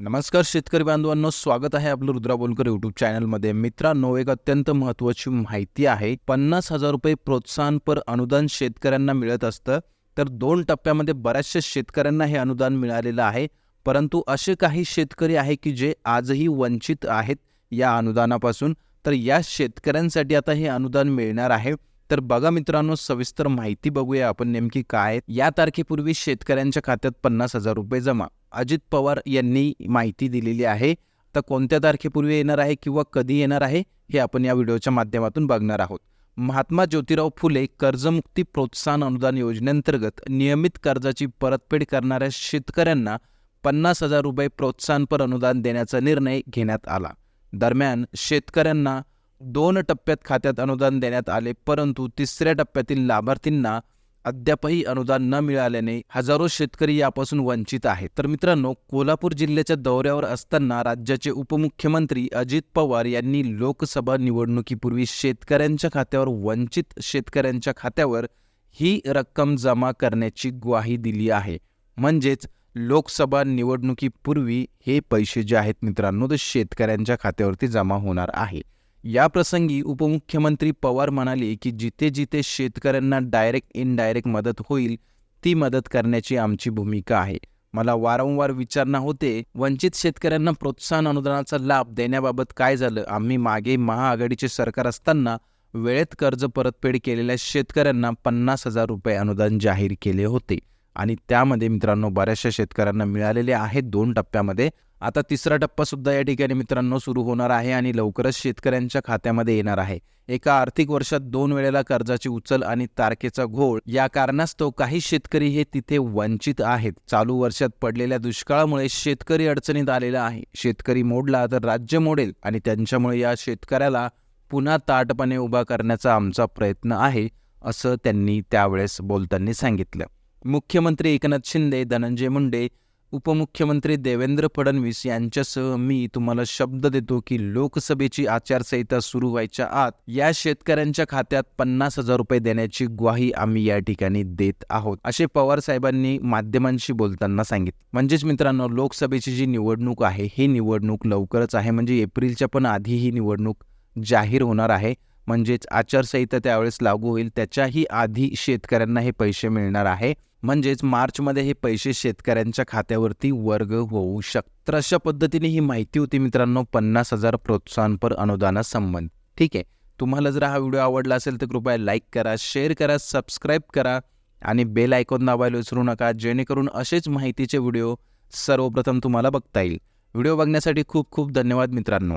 नमस्कार शेतकरी बांधवांनो स्वागत आहे आपलं रुद्रा बोलकर युट्यूब चॅनलमध्ये मित्रांनो एक अत्यंत महत्त्वाची माहिती आहे पन्नास हजार रुपये प्रोत्साहनपर अनुदान शेतकऱ्यांना मिळत असतं. तर दोन टप्प्यामध्ये बऱ्याचशा शेतकऱ्यांना हे अनुदान मिळालेलं आहे. परंतु असे काही शेतकरी आहे की जे आजही वंचित आहेत या अनुदानापासून. तर या शेतकऱ्यांसाठी आता हे अनुदान मिळणार आहे. तर बघा मित्रांनो सविस्तर माहिती बघूया आपण नेमकी काय या तारखेपूर्वी शेतकऱ्यांच्या खात्यात पन्नास हजार रुपये जमा. अजित पवार यांनी माहिती दिलेली आहे. तर कोणत्या तारखेपूर्वी येणार आहे किंवा कधी येणार आहे हे आपण या व्हिडिओच्या माध्यमातून बघणार आहोत. महात्मा ज्योतिराव फुले कर्जमुक्ती प्रोत्साहन अनुदान योजनेअंतर्गत नियमित कर्जाची परतफेड करणाऱ्या शेतकऱ्यांना पन्नास हजार रुपये प्रोत्साहनपर अनुदान देण्याचा निर्णय घेण्यात आला. दरम्यान शेतकऱ्यांना दोन टप्प्यात खात्यात अनुदान देण्यात आले परंतु तिसऱ्या टप्प्यातील लाभार्थींना अद्यापही अनुदान न मिळाल्याने हजारो शेतकरी यापासून वंचित आहेत. तर मित्रांनो कोल्हापूर जिल्ह्याच्या दौऱ्यावर असताना राज्याचे उपमुख्यमंत्री अजित पवार यांनी लोकसभा निवडणुकीपूर्वी शेतकऱ्यांच्या खात्यावर वंचित शेतकऱ्यांच्या खात्यावर ही रक्कम जमा करण्याची ग्वाही दिली आहे. म्हणजेच लोकसभा निवडणुकीपूर्वी हे पैसे जे आहेत मित्रांनो ते शेतकऱ्यांच्या खात्यावरती जमा होणार आहे. या प्रसंगी उपमुख्यमंत्री पवार म्हणाले की जिथे जिथे शेतकऱ्यांना डायरेक्ट इनडायरेक्ट मदत होईल ती मदत करण्याची आमची भूमिका आहे. मला वारंवार विचारणा होते वंचित शेतकऱ्यांना प्रोत्साहन अनुदानाचा लाभ देण्याबाबत काय झालं? आम्ही मागे महाआघाडीचे सरकार असताना वेळेत कर्ज परतफेड केलेल्या शेतकऱ्यांना पन्नास हजार रुपये अनुदान जाहीर केले होते. आणि त्यामध्ये मित्रांनो बऱ्याचशा शेतकऱ्यांना मिळालेले आहेत दोन टप्प्यामध्ये. आता तिसरा टप्पा सुद्धा या ठिकाणी मित्रांनो सुरू होणार आहे आणि लवकरच शेतकऱ्यांच्या खात्यामध्ये येणार आहे. एका आर्थिक वर्षात दोन वेळेला कर्जाची उचल आणि तारखेचा घोळ या कारणास्तव काही शेतकरी हे तिथे वंचित आहेत. चालू वर्षात पडलेल्या दुष्काळामुळे शेतकरी अडचणीत आलेला आहे. शेतकरी मोडला तर राज्य मोडेल आणि त्यांच्यामुळे या शेतकऱ्याला पुन्हा ताटपणे उभा करण्याचा आमचा प्रयत्न आहे असं त्यांनी त्यावेळेस बोलताना सांगितलं. मुख्यमंत्री एकनाथ शिंदे धनंजय मुंडे उपमुख्यमंत्री देवेंद्र फडणवीस यांच्यासह मी तुम्हाला शब्द देतो की लोकसभेची आचारसंहिता सुरू व्हायच्या आत या शेतकऱ्यांच्या खात्यात पन्नास हजार रुपये देण्याची ग्वाही आम्ही या ठिकाणी देत आहोत असे पवार साहेबांनी माध्यमांशी बोलताना सांगितले. म्हणजेच मित्रांनो लोकसभेची जी निवडणूक आहे ही निवडणूक लवकरच आहे. म्हणजे एप्रिलच्या पण आधी ही निवडणूक जाहीर होणार आहे. म्हणजेच आचारसंहिता त्यावेळेस लागू होईल. त्याच्याही आधी शेतकऱ्यांना हे पैसे मिळणार आहे. म्हणजेच मार्चमध्ये हे पैसे शेतकऱ्यांच्या खात्यावरती वर्ग होऊ शकतात. तर अशा पद्धतीने ही माहिती होती मित्रांनो. पन्नास हजार प्रोत्साहनपर अनुदानासंबंध ठीक आहे. तुम्हाला जर हा व्हिडिओ आवडला असेल तर कृपया लाईक करा शेअर करा सबस्क्राईब करा आणि बेल आयकॉन दाबायला विसरू नका. जेणेकरून असेच माहितीचे व्हिडिओ सर्वप्रथम तुम्हाला बघता येईल. व्हिडिओ बघण्यासाठी खूप खूप धन्यवाद मित्रांनो.